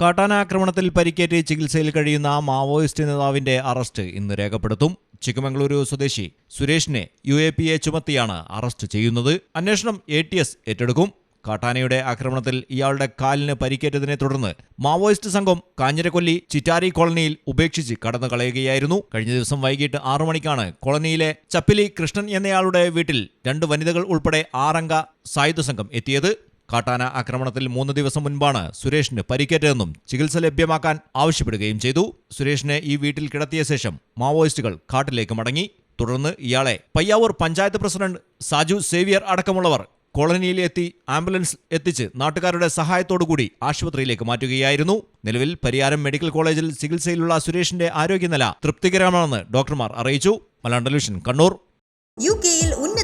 കാട്ടാന ആക്രമണത്തിൽ പരിക്കേറ്റ് ചികിത്സയിൽ കഴിയുന്ന മാവോയിസ്റ്റ് നേതാവിന്റെ അറസ്റ്റ് ഇന്ന് രേഖപ്പെടുത്തും. ചിക്കമംഗളൂരു സ്വദേശി സുരേഷിനെ യു എ പി എ ചുമത്തിയാണ് അറസ്റ്റ് ചെയ്യുന്നത്. അന്വേഷണം എ ടി എസ് ഏറ്റെടുക്കും. കാട്ടാനയുടെ ആക്രമണത്തിൽ ഇയാളുടെ കാലിന് പരിക്കേറ്റതിനെ തുടർന്ന് മാവോയിസ്റ്റ് സംഘം കാഞ്ഞിരക്കൊല്ലി ചിറ്റാരി കോളനിയിൽ ഉപേക്ഷിച്ച് കടന്നു കളയുകയായിരുന്നു കഴിഞ്ഞ ദിവസം വൈകിട്ട് ആറു മണിക്കാണ് കോളനിയിലെ ചപ്പിലി കൃഷ്ണൻ എന്നയാളുടെ വീട്ടിൽ രണ്ട് വനിതകൾ ഉൾപ്പെടെ ആറംഗ സായുധ സംഘം എത്തിയത്. കാട്ടാന ആക്രമണത്തിൽ മൂന്ന് ദിവസം മുൻപാണ് സുരേഷിന് പരിക്കേറ്റതെന്നും ചികിത്സ ലഭ്യമാക്കാൻ ആവശ്യപ്പെടുകയും ചെയ്തു. സുരേഷിനെ ഈ വീട്ടിൽ കിടത്തിയ ശേഷം മാവോയിസ്റ്റുകൾ കാട്ടിലേക്ക് മടങ്ങി. തുടർന്ന് ഇയാളെ പയ്യാവൂർ പഞ്ചായത്ത് പ്രസിഡന്റ് സാജു സേവിയർ അടക്കമുള്ളവർ കോളനിയിലെത്തി ആംബുലൻസ് എത്തിച്ച് നാട്ടുകാരുടെ സഹായത്തോടുകൂടി ആശുപത്രിയിലേക്ക് മാറ്റുകയായിരുന്നു. നിലവിൽ പരിയാരം മെഡിക്കൽ കോളേജിൽ ചികിത്സയിലുള്ള സുരേഷിന്റെ ആരോഗ്യനില തൃപ്തികരമാണെന്ന് ഡോക്ടർമാർ അറിയിച്ചു. മലയാളം ടെലിവിഷൻ കണ്ണൂർ. യു കെയിൽ